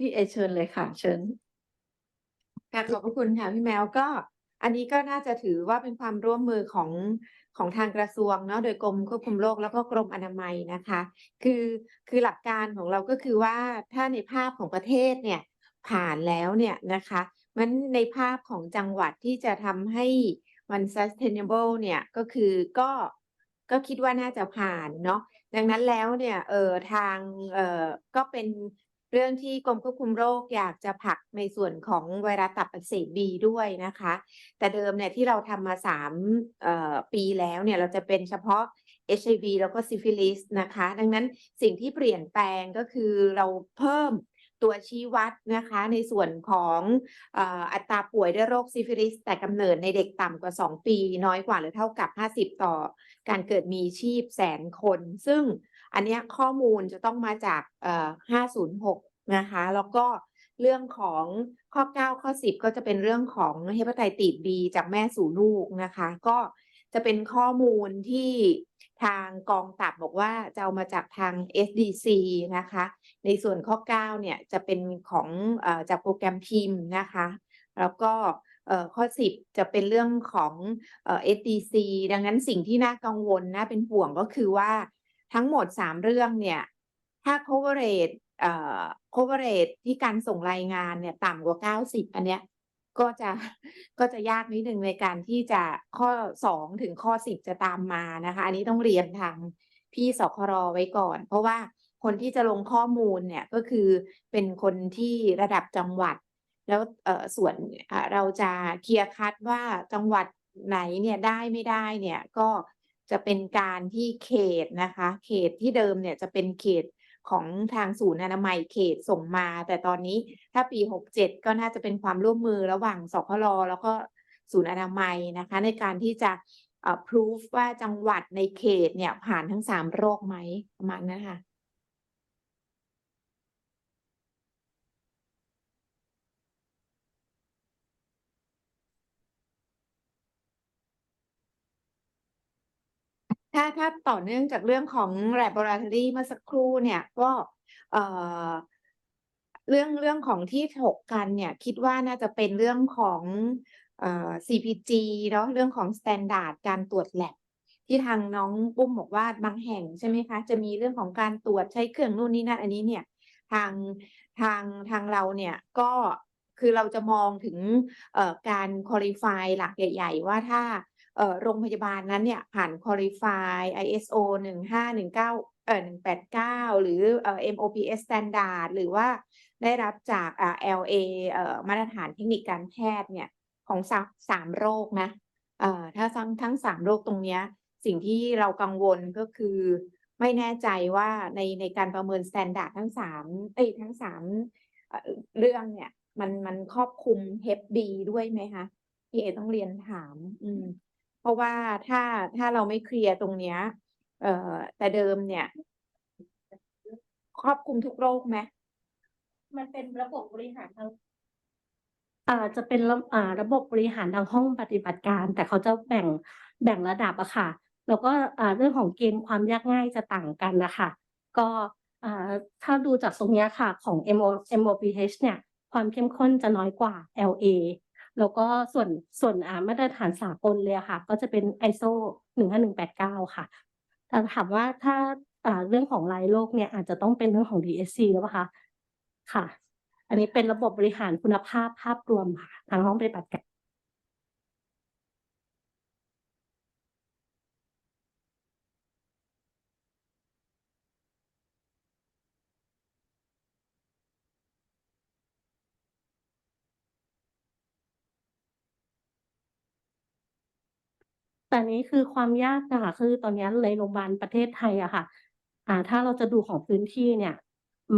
พี่เอเชิญเลยค่ะ เชิญค่ะขอบพระคุณค่ะพี่แมวก็ อันนี้ก็น่าจะถือว่าเป็นความร่วมมือของของทางกระทรวงเนาะโดยกรมควบคุมโรคแล้วก็กรมอนามัยนะคะ คือคือหลักการของเราก็คือว่าถ้าในภาพของประเทศเนี่ยผ่านแล้วเนี่ยนะคะมันในภาพของจังหวัดที่จะทำให้มัน sustainable เนี่ยก็คือก็ก็คิดว่าน่าจะผ่านเนาะดังนั้นแล้วเนี่ยเออทางเออก็เป็น เรื่องที่กรมควบคุมโรคอยากจะผลักในส่วนของไวรัสตับอักเสบบีด้วยนะคะ แต่เดิมเนี่ยที่เราทำมาสามปีแล้วเนี่ยเราจะเป็นเฉพาะ HIV แล้วก็ซิฟิลิสนะคะ ดังนั้นสิ่งที่เปลี่ยนแปลงก็คือเราเพิ่มตัวชี้วัดนะคะในส่วนของอ่ออัตราป่วยด้วยโรคซิฟิลิส แต่กำเนิดในเด็กต่ำกว่า 2 ปี น้อยกว่าหรือเท่ากับ 50 ต่อการเกิดมีชีพแสนคน ซึ่ง อันนี้ข้อมูลจะต้องมาจากเอ่อ506 นะคะ แล้วก็เรื่องของข้อ 9 ข้อ 10 ก็จะเป็นเรื่องของเฮปาไตติส B จากแม่สู่ลูกนะคะ ก็จะเป็นข้อมูลที่ทางกองตับบอกว่าจะเอามาจากทาง SDC นะคะ ในส่วนข้อ 9 เนี่ยจะเป็นของอจากโปรแกรมพิมพ์นะคะ แล้วก็ข้อ 10 จะเป็นเรื่องของอ SDC ดังนั้นสิ่งที่น่ากังวลน่าเป็นห่วงก็คือว่า ทั้งหมด 3 เรื่องเนี่ยถ้า coverage เอ่อ coverage ที่การส่งรายงานเนี่ยต่ำกว่า 90 อันเนี้ยก็จะก็จะยากนิดหนึ่งในการที่จะข้อ 2 ถึงข้อ 10 จะตามมานะคะ อันนี้ต้องเรียนทางพี่สครอไว้ก่อน เพราะว่าคนที่จะลงข้อมูลเนี่ยก็คือเป็นคนที่ระดับจังหวัด แล้วส่วนเราจะเคลียร์คัดว่าจังหวัดไหนเนี่ยได้ไม่ได้เนี่ยก็ จะเป็นการที่เขตนะคะ เขตที่เดิมเนี่ยจะเป็นเขตของทางศูนย์อนามัยเขตส่งมา แต่ตอนนี้ถ้าปี 67 ก็น่าจะเป็นความร่วมมือระหว่างสพรแล้วก็ศูนย์อนามัยนะคะ ในการที่จะพิสูจว่าจังหวัดในเขตเนี่ยผ่านทั้ง 3 โรคไหมประมาณนั้นค่ะ ถ้าถ้าต่อเนื่องจากเรื่องของ laboratory เมื่อสักครู่เนี่ยก็เอ่อเรื่องเรื่องของที่ถกกันเนี่ยคิดว่าน่าจะเป็นเรื่องของเอ่อ CPG เนาะเรื่องของ standard การตรวจ lab ที่ทางน้องปุ้มบอกว่าบางแห่งใช่ไหมคะ จะมีเรื่องของการตรวจใช้เครื่องนู่นนี่นั่นอันนี้เนี่ยทางทางทางเราเนี่ยก็คือเราจะมองถึงการ qualify หลักใหญ่ ๆ ว่าถ้า โรงพยาบาลนั้นเนี่ยผ่าน qualify ISO 1519เอ่อ189 หรือเอ่อ MOPS standard หรือว่าได้รับจากอ่า LA เอ่อมาตรฐานเทคนิคการแพทย์เนี่ยของสามสามโรคนะเอ่อถ้าทั้งทั้งสามโรคตรงเนี้ยสิ่งที่เรากังวลก็คือไม่แน่ใจว่าในในการประเมิน standard ทั้งสามเอ้ยทั้งสามเรื่องเนี่ย มันมันครอบคลุม Hep B ด้วยไหมคะพี่เอต้องเรียนถาม อืม เพราะว่าถ้าถ้าเราไม่เคลียร์ตรงเนี้ย เอ่อ แต่เดิมเนี่ย ครอบคลุมทุกโรคไหมมันเป็นระบบบริหารทางอ่าจะเป็นระอ่าระบบบริหารทางห้องปฏิบัติการ แต่เขาจะแบ่งแบ่งระดับอะค่ะ แล้วก็อ่าเรื่องของเกณฑ์ความยากง่ายจะต่างกันนะคะก็อ่าถ้าดูจากตรงเนี้ยค่ะ ของ MO MOPH เนี่ย ความเข้มข้นจะน้อยกว่า LA แล้วก็ส่วนส่วนอ่ามาตรฐานสากลเลยค่ะ ก็จะเป็น ISO 15189 ค่ะแต่ถามว่าถ้าอ่าเรื่องของรายโรคเนี่ยอาจจะต้องเป็นเรื่องของ DSC หรือเปล่าคะค่ะ อันนี้เป็นระบบบริหารคุณภาพภาพรวมค่ะทางห้องปฏิบัติการ แต่อันนี้คือความยากอะค่ะคือตอนเนี้ยในโรงพยาบาลประเทศไทยอะค่ะ อ่า ถ้าเราจะดูของพื้นที่เนี่ย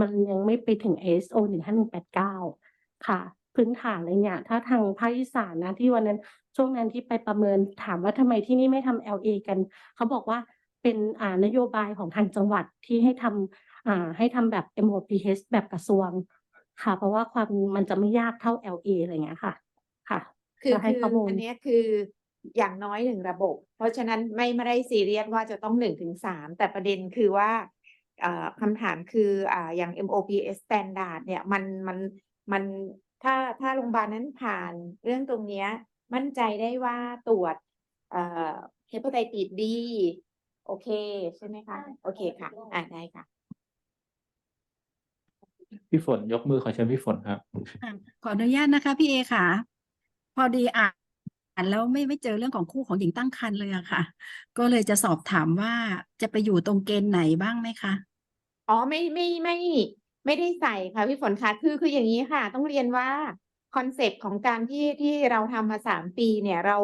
มันยังไม่ไปถึง ISO 15189 ค่ะ พื้นฐานเลยเนี่ย ถ้าทางภาคอีสานนะที่วันนั้นช่วงนั้นที่ไปประเมินถามว่าทำไมที่นี่ไม่ทำ LA กัน เขาบอกว่าเป็นอ่านโยบายของทางจังหวัดที่ให้ทำอ่าให้ทำแบบ MOPH แบบกระทรวง ค่ะ เพราะว่าความมันจะไม่ยากเท่า LA อะไรอย่างเงี้ยค่ะ ค่ะคือจะให้คือข้อมูลอันเนี้ยคือ อย่างน้อยหนึ่งระบบ เพราะฉะนั้นไม่ไม่ได้ซีเรียสว่าจะต้องหนึ่งถึงสามแต่ประเด็นคือว่าเอ่อคำถามคืออ่าอย่าง MOPS standard เนี่ยมันมันมันถ้าถ้าโรงพยาบาลนั้นผ่านเรื่องตรงเนี้ยมั่นใจได้ว่าตรวจเอ่อเฮปาไตติสดี โอเค ใช่ไหมคะได้โอเคค่ะ อ่าได้ค่ะ พี่ฝนยกมือขอเชิญพี่ฝนครับค่ะขออนุญาตนะคะพี่เอค่ะ พอดีอ่าน แล้วไม่ไม่เจอเรื่องของคู่ของหญิงตั้งครรภ์เลยอะค่ะ ก็เลยจะสอบถามว่าจะไปอยู่ตรงเกณฑ์ไหนบ้างไหมคะ อ๋อไม่ไม่ไม่ไม่ได้ใส่ค่ะพี่ฝนคะคือคืออย่างนี้ค่ะ ต้องเรียนว่าคอนเซปต์ของการที่ที่เราทำมาสามปีเนี่ยเรา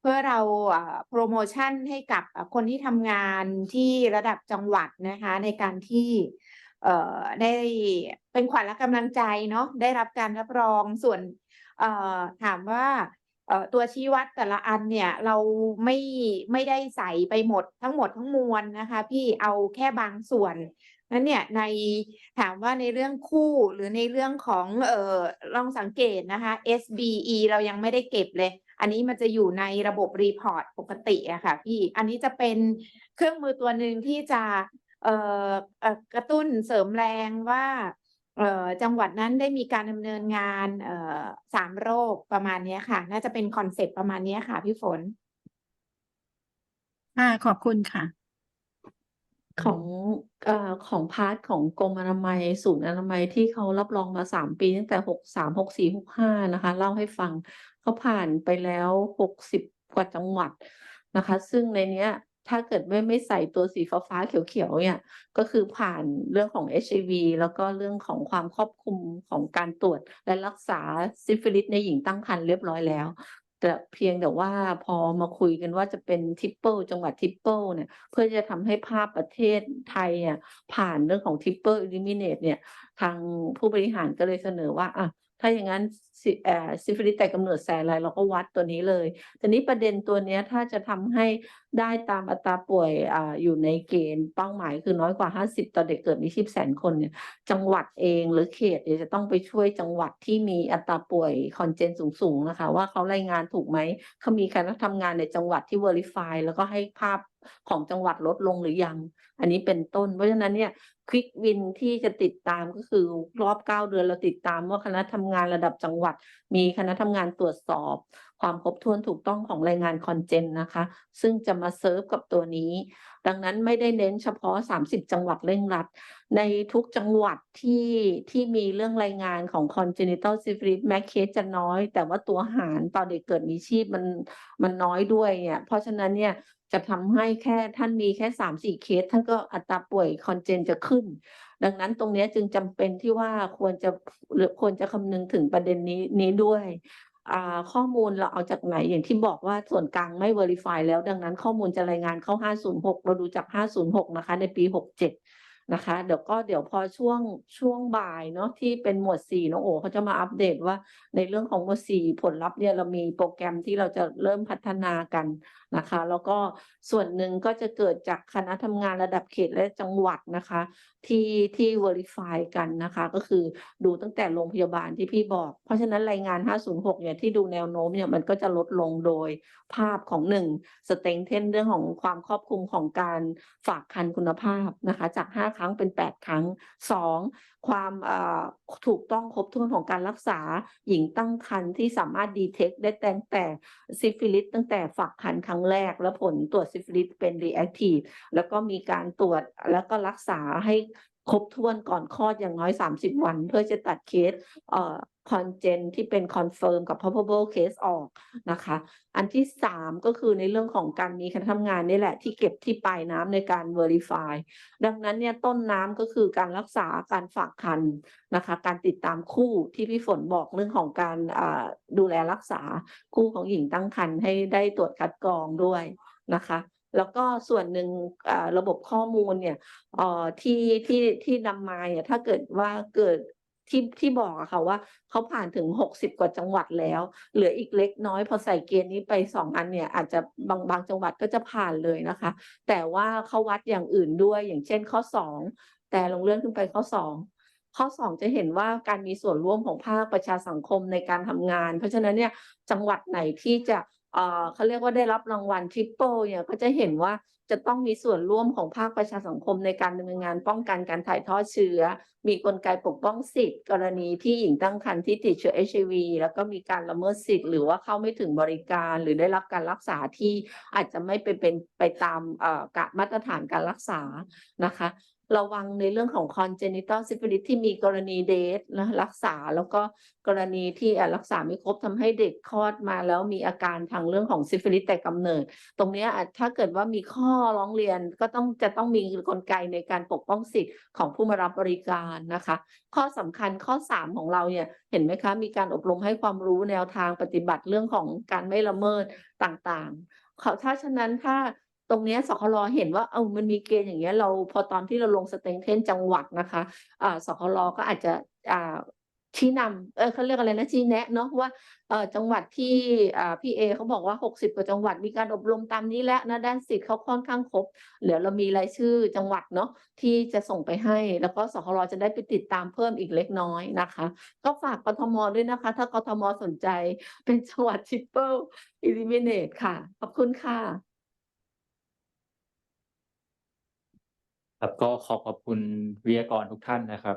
เพื่อเราโปรโมชั่นให้กับคนที่ทำงานที่ระดับจังหวัดนะคะ ในการที่เอ่อได้เป็นขวัญและกำลังใจเนาะได้รับการรับรองส่วนเอ่อถามว่า ตัวชี้วัดแต่ละอันเนี่ยเราไม่ไม่ได้ใส่ไปหมดทั้งหมดทั้งมวลนะคะ พี่เอาแค่บางส่วนนั้นเนี่ยในถามว่าในเรื่องคู่หรือในเรื่องของเออลองสังเกตนะคะ SBE เรายังไม่ได้เก็บเลย อันนี้มันจะอยู่ในระบบรีพอร์ตปกติอะค่ะพี่อันนี้จะเป็นเครื่องมือตัวหนึ่งที่จะเอ่อเออกระตุ้นเสริมแรงว่า จังหวัดนั้นได้มีการดำเนินงานเอ่อสามโรคประมาณเนี้ยค่ะ น่าจะเป็นคอนเซปต์ประมาณเนี้ยค่ะ พี่ฝนค่ะขอบคุณค่ะ ของเอ่อของพาร์ทของกรมอนามัยศูนย์อนามัยที่เขารับรองมาสามปี ตั้งแต่หกสามหกสี่หกห้านะคะ เล่าให้ฟังเขาผ่านไปแล้วหกสิบกว่าจังหวัดนะคะ ซึ่งในเนี้ย ถ้าเกิดไม่ไม่ใส่ตัวสีฟ้าฟ้าเขียวๆเนี่ยก็คือผ่านเรื่องของ HIV แล้วก็เรื่องของความครอบคลุมของการตรวจ และรักษาซิฟิลิสในหญิงตั้งครรภ์เรียบร้อยแล้ว แต่เพียงแต่ว่าพอมาคุยกันว่าจะเป็นทิปเปิลจังหวัดทิปเปิลเนี่ยเพื่อจะทำให้ภาพประเทศไทยอะผ่านเรื่องของทิปเปิลอิลิมิเนตเนี่ยทางผู้บริหารก็เลยเสนอว่าอะ ถ้าอย่างนั้นซิฟิลิสแต่กำเนิดแสอะไรเราก็วัดตัวนี้เลยแต่นี้ประเด็นตัวนี้ถ้าจะทำให้ได้ตามอัตราป่วยออยู่ในเกณฑ์เป้าหมายคือน้อยกว่า 50 ต่อเด็กเกิดมีชีพแสนคนเนี่ยจังหวัดเองหรือเขตเจะต้องไปช่วยจังหวัดที่มีอัตราป่วยคอนเจนสูงๆนะคะ ว่าเขารายงานถูกไหมเขามีคณะทำงานในจังหวัดที่ Verify แล้วก็ให้ภาพของจังหวัดลดลงหรือยัง อันนี้เป็นต้น เพราะฉะนั้นเนี่ยควิกวินที่จะติดตามก็คือรอบเก้าเดือนเราติดตามว่าคณะทำงานระดับจังหวัด มีคณะทำงานตรวจสอบ ความครบถ้วนถูกต้องของรายงานคอนเจนนะคะ ซึ่งจะมาเซิร์ฟกับตัวนี้ ดังนั้นไม่ได้เน้นเฉพาะ 30 จังหวัดเร่งรัด ในทุกจังหวัดที่ที่มีเรื่องรายงานของ congenital syphilis แม้เคสจะน้อย แต่ว่าตัวหารต่อเด็กเกิดมีชีพมันมันน้อยด้วยเนี่ยเพราะฉะนั้นเนี่ย จะทำให้แค่ท่านมีแค่สามสี่เคส ท่านก็อัตราป่วยคอนเจนจะขึ้น ดังนั้นตรงนี้จึงจำเป็นที่ว่าควรจะหรือควรจะคำนึงถึงประเด็นนี้นี้ด้วยข้อมูลเราเอาจากไหนอย่างที่บอกว่าส่วนกลางไม่ Verify แล้ว ดังนั้นข้อมูลจะรายงานเข้า 506 เราดูจาก 506 นะคะ ในปี 67 นะคะ เดี๋ยวก็เดี๋ยวพอช่วงช่วงบ่ายเนาะที่เป็นหมวด4น้องโอเขาจะมาอัปเดตว่าในเรื่องของหมวด4ผลลัพธ์เนี่ยเรามีโปรแกรมที่เราจะเริ่มพัฒนากันนะคะ แล้วก็ส่วนหนึ่งก็จะเกิดจากคณะทำงานระดับเขตและจังหวัดนะคะ ที่ที่ verify กันนะคะ ก็คือดูตั้งแต่โรงพยาบาลที่พี่บอก เพราะฉะนั้นรายงาน 506 เนี่ยที่ดูแนวโน้มเนี่ยมันก็จะลดลงโดยภาพของหนึ่งสเต็งเทนเรื่องของความครอบคลุมของการฝากคันคุณภาพนะคะจาก5ครั้งเป็น 8 ครั้ง 2. ความถูกต้องครบถ้วนของการรักษาหญิงตั้งครรภ์ที่สามารถดีเทคได้ตั้งแต่ซิฟิลิสตั้งแต่ฝักคันครั้งแรก แล้วผลตรวจซิฟิลิสเป็นรีแอคทีฟแล้วก็มีการตรวจแล้วก็รักษาให้ ครบถ้วนก่อนคลอดอย่างน้อย 30 วัน เพื่อจะตัดเคสเอ่อคอนเจนที่เป็นคอนเฟิร์มกับ probable case ออกนะคะ อันที่ 3 ก็คือในเรื่องของการมีคณะทำงานนี่แหละ ที่เก็บที่ปลายน้ำในการ verify ดังนั้นเนี่ยต้นน้ำก็คือการรักษาการฝากคันนะคะ การติดตามคู่ที่พี่ฝนบอกเรื่องของการดูแลรักษาคู่ของหญิงตั้งครรภ์ให้ได้ตรวจคัดกรองด้วยนะคะ แล้วก็ส่วนหนึ่งระบบข้อมูลเนี่ยที่ที่ที่นำมาเนี่ยถ้าเกิดว่าเกิดที่ที่บอกอะค่ะว่าเขาผ่านถึงหกสิบกว่าจังหวัดแล้ว เหลืออีกเล็กน้อย พอใส่เกณฑ์นี้ไปสองอันเนี่ย อาจจะบางบางจังหวัดก็จะผ่านเลยนะคะ แต่ว่าเขาวัดอย่างอื่นด้วยอย่างเช่นข้อสองแต่ลงเลื่อนขึ้นไปข้อสองข้อสองจะเห็นว่าการมีส่วนร่วมของภาคประชาสังคมในการทำงาน เพราะฉะนั้นเนี่ยจังหวัดไหนที่จะ เขาเรียกว่าได้รับรางวัล Triple เนี่ยก็จะเห็นว่าจะต้องมีส่วนร่วมของภาคประชาสังคมในการดำเนินงานป้องกันการถ่ายทอดเชื้อ มีกลไกปกป้องสิทธิ์ กรณีที่หญิงตั้งครรภ์ที่ติดเชื้อ HIV แล้วก็มีการละเมิดสิทธิ์หรือว่าเข้าไม่ถึงบริการหรือได้รับการรักษาที่อาจจะไม่เป็นไปตามกะมาตรฐานการรักษานะคะ ระวังในเรื่องของ congenital syphilis ที่มีกรณีเดทนะรักษาแล้วก็กรณีที่อะรักษาไม่ครบทำให้เด็กคลอดมาแล้วมีอาการทางเรื่องของซิฟิลิสแต่กำเนิด ตรงเนี้ยอะถ้าเกิดว่ามีข้อร้องเรียนก็ต้องจะต้องมีกลไกในการปกป้องสิทธิ์ของผู้มารับบริการนะคะ ข้อสำคัญข้อ 3 ของเราเนี่ยเห็นไหมคะ มีการอบรมให้ความรู้แนวทางปฏิบัติเรื่องของการไม่ละเมิดต่างๆเขาถ้าฉะนั้นถ้า ตรงนี้สคลเห็นว่าเออมันมีเกณฑ์อย่างเงี้ยเราพอตอนที่เราลงสเต็งเทนจังหวัดนะคะอ่าสคลก็อาจจะอ่าชี้นำเออเขาเรียกอะไรนะชี้แนะเนาะว่าเออจังหวัดที่อ่าพี่เอเขาบอกว่า 60 กว่าจังหวัดมีการอบรมตามนี้แล้วนะด้านสิทธิ์เขาค่อนข้างครบเดี๋ยวเรามีรายชื่อจังหวัดเนาะที่จะส่งไปให้ แล้วก็สคลจะได้ไปติดตามเพิ่มอีกเล็กน้อยนะคะ ก็ฝากกทมด้วยนะคะ ถ้ากทมสนใจเป็นจังหวัด triple eliminate ค่ะ ขอบคุณค่ะ ครับก็ขอขอบคุณวิทยากรทุกท่านนะครับ